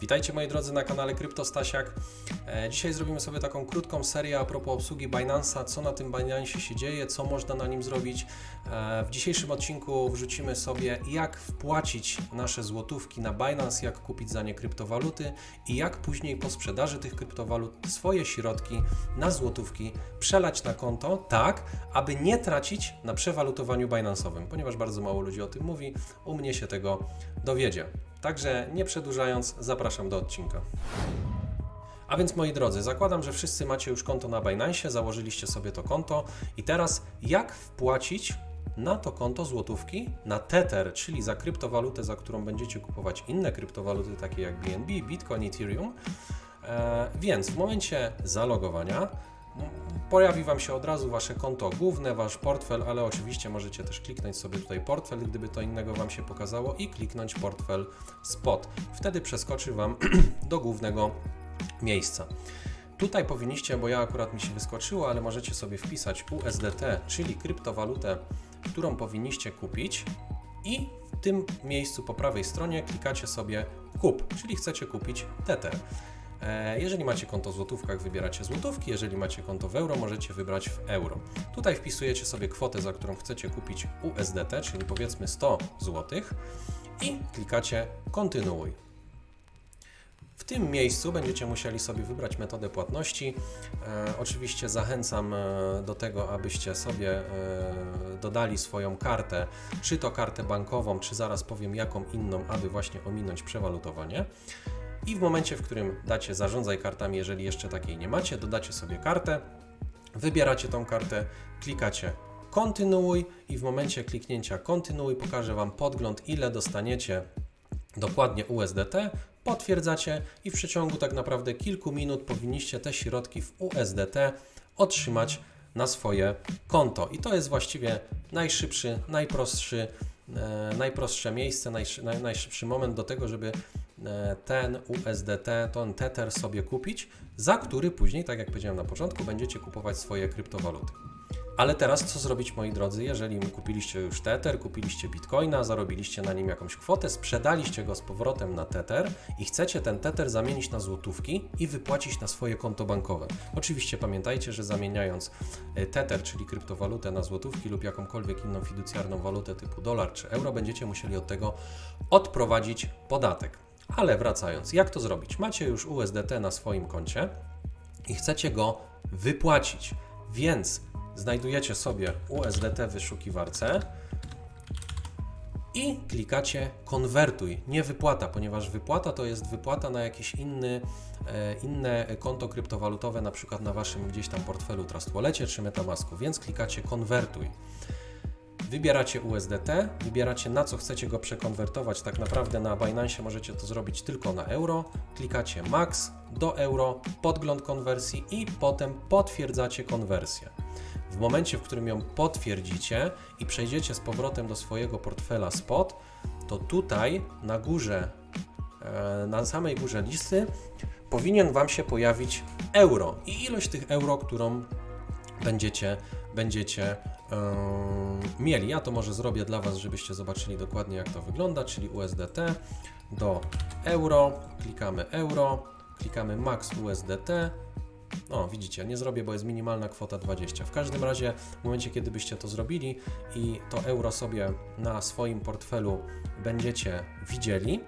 Witajcie moi drodzy na kanale Kryptostasiak. E, Dzisiaj zrobimy sobie taką krótką serię a propos obsługi Binance'a, co na tym Binance się dzieje, co można na nim zrobić. E, W dzisiejszym odcinku wrzucimy sobie jak wpłacić nasze złotówki na Binance, jak kupić za nie kryptowaluty i jak później po sprzedaży tych kryptowalut swoje środki na złotówki przelać na konto, tak aby nie tracić na przewalutowaniu Binance'owym, ponieważ bardzo mało ludzi o tym mówi, u mnie się tego dowiedzie. Także nie przedłużając, zapraszam do odcinka. A więc moi drodzy, zakładam, że wszyscy macie już konto na Binance, założyliście sobie to konto i teraz jak wpłacić na to konto złotówki na Tether, czyli za kryptowalutę, za którą będziecie kupować inne kryptowaluty takie jak BNB, Bitcoin, Ethereum. E, więc w momencie zalogowania pojawi Wam się od razu Wasze konto główne, Wasz portfel, ale oczywiście możecie też kliknąć sobie tutaj portfel, gdyby to innego Wam się pokazało i kliknąć portfel spot. Wtedy przeskoczy Wam do głównego miejsca. Tutaj powinniście, bo ja akurat mi się wyskoczyło, ale możecie sobie wpisać USDT, czyli kryptowalutę, którą powinniście kupić i w tym miejscu po prawej stronie klikacie sobie kup, czyli chcecie kupić Tether. E, Jeżeli macie konto w złotówkach, wybieracie złotówki, jeżeli macie konto w euro, możecie wybrać w euro. Tutaj wpisujecie sobie kwotę, za którą chcecie kupić USDT, czyli powiedzmy 100 zł i klikacie kontynuuj. W tym miejscu będziecie musieli sobie wybrać metodę płatności. E, oczywiście zachęcam e, do tego, abyście sobie e, dodali swoją kartę, czy to kartę bankową, czy zaraz powiem jaką inną, aby właśnie ominąć przewalutowanie. I w momencie, w którym dacie zarządzaj kartami, jeżeli jeszcze takiej nie macie, dodacie sobie kartę, wybieracie tą kartę, klikacie kontynuuj i w momencie kliknięcia kontynuuj pokażę Wam podgląd, ile dostaniecie dokładnie USDT, potwierdzacie i w przeciągu tak naprawdę kilku minut powinniście te środki w USDT otrzymać na swoje konto. I to jest właściwie najszybszy, najprostszy, e, najprostsze miejsce, najszy, naj, najszybszy moment do tego, żeby ten USDT, ten Tether sobie kupić, za który później, tak jak powiedziałem na początku, będziecie kupować swoje kryptowaluty. Ale teraz co zrobić, moi drodzy, jeżeli kupiliście już Tether, kupiliście Bitcoina, zarobiliście na nim jakąś kwotę, sprzedaliście go z powrotem na Tether i chcecie ten Tether zamienić na złotówki i wypłacić na swoje konto bankowe. Oczywiście pamiętajcie, że zamieniając e, Tether, czyli kryptowalutę na złotówki lub jakąkolwiek inną fiducjarną walutę typu dolar czy euro, będziecie musieli od tego odprowadzić podatek. Ale wracając, jak to zrobić? Macie już USDT na swoim koncie i chcecie go wypłacić, więc znajdujecie sobie USDT w wyszukiwarce i klikacie konwertuj, nie wypłata, ponieważ wypłata to jest wypłata na jakieś inny, e, inne konto kryptowalutowe, na przykład na waszym gdzieś tam portfelu Trust Wallecie czy Metamasku, więc klikacie konwertuj. Wybieracie USDT, wybieracie na co chcecie go przekonwertować. Tak naprawdę na Binance możecie to zrobić tylko na euro. Klikacie max do euro, podgląd konwersji i potem potwierdzacie konwersję. W momencie, w którym ją potwierdzicie i przejdziecie z powrotem do swojego portfela spot, to tutaj na górze, e, na samej górze listy powinien Wam się pojawić euro i ilość tych euro, którą będziecie, będziecie yy, mieli. Ja to może zrobię dla Was, żebyście zobaczyli dokładnie jak to wygląda, czyli USDT do euro, klikamy euro, klikamy max USDT. O, widzicie, nie zrobię, bo jest minimalna kwota 20. W każdym razie, w momencie, kiedy byście to zrobili i to euro sobie na swoim portfelu będziecie widzieli,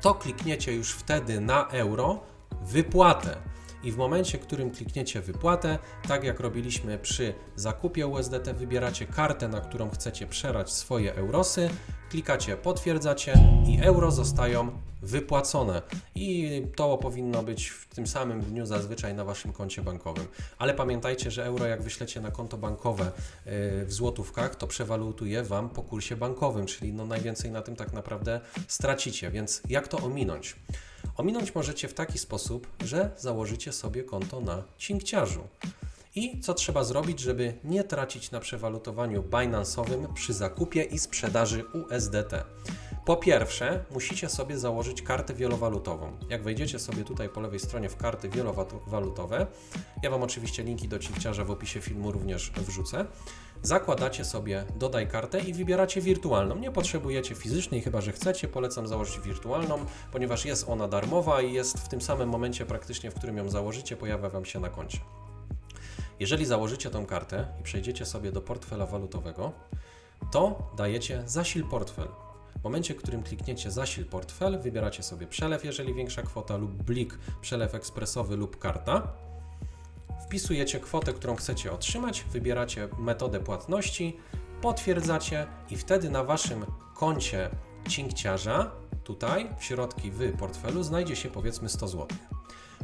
to klikniecie już wtedy na euro wypłatę. I w momencie, w którym klikniecie wypłatę, tak jak robiliśmy przy zakupie USDT, wybieracie kartę, na którą chcecie przerać swoje eurosy, klikacie potwierdzacie i euro zostają wypłacone. I to powinno być w tym samym dniu zazwyczaj na waszym koncie bankowym. Ale pamiętajcie, że euro jak wyślecie na konto bankowe yy, w złotówkach, to przewalutuje wam po kursie bankowym, czyli no najwięcej na tym tak naprawdę stracicie. Więc jak to ominąć? Ominąć możecie w taki sposób, że założycie sobie konto na cinkciarzu. I co trzeba zrobić, żeby nie tracić na przewalutowaniu Binance'owym przy zakupie i sprzedaży USDT? Po pierwsze, musicie sobie założyć kartę wielowalutową. Jak wejdziecie sobie tutaj po lewej stronie w karty wielowalutowe, ja Wam oczywiście linki do cinkciarza w opisie filmu również wrzucę, zakładacie sobie dodaj kartę i wybieracie wirtualną. Nie potrzebujecie fizycznej, chyba że chcecie, polecam założyć wirtualną, ponieważ jest ona darmowa i jest w tym samym momencie praktycznie, w którym ją założycie, pojawia Wam się na koncie. Jeżeli założycie tą kartę i przejdziecie sobie do portfela walutowego, to dajecie zasil portfel. Momencie, w którym klikniecie zasil portfel, wybieracie sobie przelew, jeżeli większa kwota, lub blik, przelew ekspresowy lub karta. Wpisujecie kwotę, którą chcecie otrzymać, wybieracie metodę płatności, potwierdzacie i wtedy na Waszym koncie cinkciarza, tutaj w środki w portfelu, znajdzie się powiedzmy 100 zł.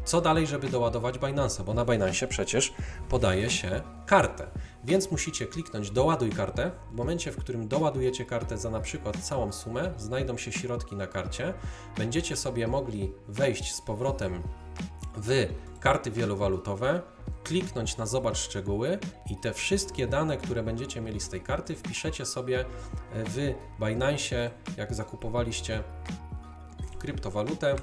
Co dalej, żeby doładować Binance'a? Bo na Binance przecież podaje się kartę. Więc musicie kliknąć doładuj kartę. W momencie, w którym doładujecie kartę za na przykład całą sumę, znajdą się środki na karcie. Będziecie sobie mogli wejść z powrotem w karty wielowalutowe, kliknąć na zobacz szczegóły i te wszystkie dane, które będziecie mieli z tej karty, wpiszecie sobie w Binance, jak zakupowaliście kryptowalutę,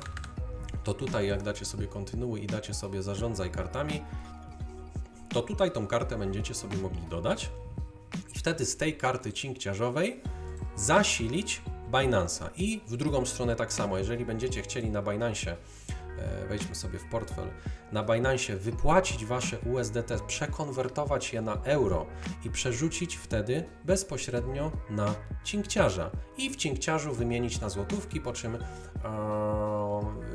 to tutaj jak dacie sobie kontynuuj i dacie sobie zarządzaj kartami, to tutaj tą kartę będziecie sobie mogli dodać i wtedy z tej karty cinkciarzowej zasilić Binance'a. I w drugą stronę tak samo, jeżeli będziecie chcieli na Binance, e, wejdźmy sobie w portfel, na Binance wypłacić Wasze USDT, przekonwertować je na euro i przerzucić wtedy bezpośrednio na cinkciarza i w cinkciarzu wymienić na złotówki, po czym,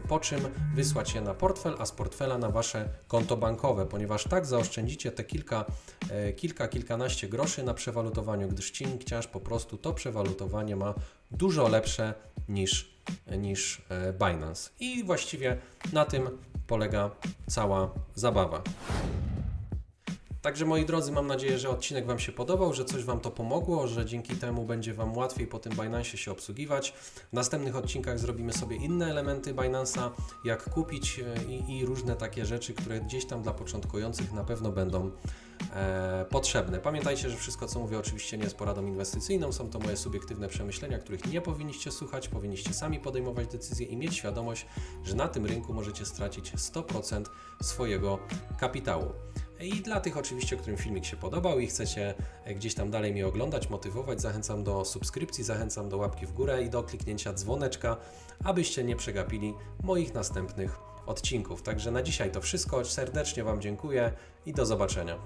po czym wysłać je na portfel, a z portfela na Wasze konto bankowe, ponieważ tak zaoszczędzicie te kilka, e, kilka, kilkanaście groszy na przewalutowaniu, gdyż cinkciarz po prostu to przewalutowanie ma dużo lepsze niż, niż e, Binance. I właściwie na tym polega cała zabawa. Także moi drodzy, mam nadzieję, że odcinek Wam się podobał, że coś Wam to pomogło, że dzięki temu będzie Wam łatwiej po tym Binance się obsługiwać. W następnych odcinkach zrobimy sobie inne elementy Binance'a, jak kupić e, i, i różne takie rzeczy, które gdzieś tam dla początkujących na pewno będą e, potrzebne. Pamiętajcie, że wszystko co mówię oczywiście nie jest poradą inwestycyjną, są to moje subiektywne przemyślenia, których nie powinniście słuchać, powinniście sami podejmować decyzje i mieć świadomość, że na tym rynku możecie stracić 100% swojego kapitału. I dla tych oczywiście, którym filmik się podobał i chcecie e, gdzieś tam dalej mnie oglądać, motywować, zachęcam do subskrypcji, zachęcam do łapki w górę i do kliknięcia dzwoneczka, abyście nie przegapili moich następnych odcinków. Także na dzisiaj to wszystko. Serdecznie Wam dziękuję i do zobaczenia.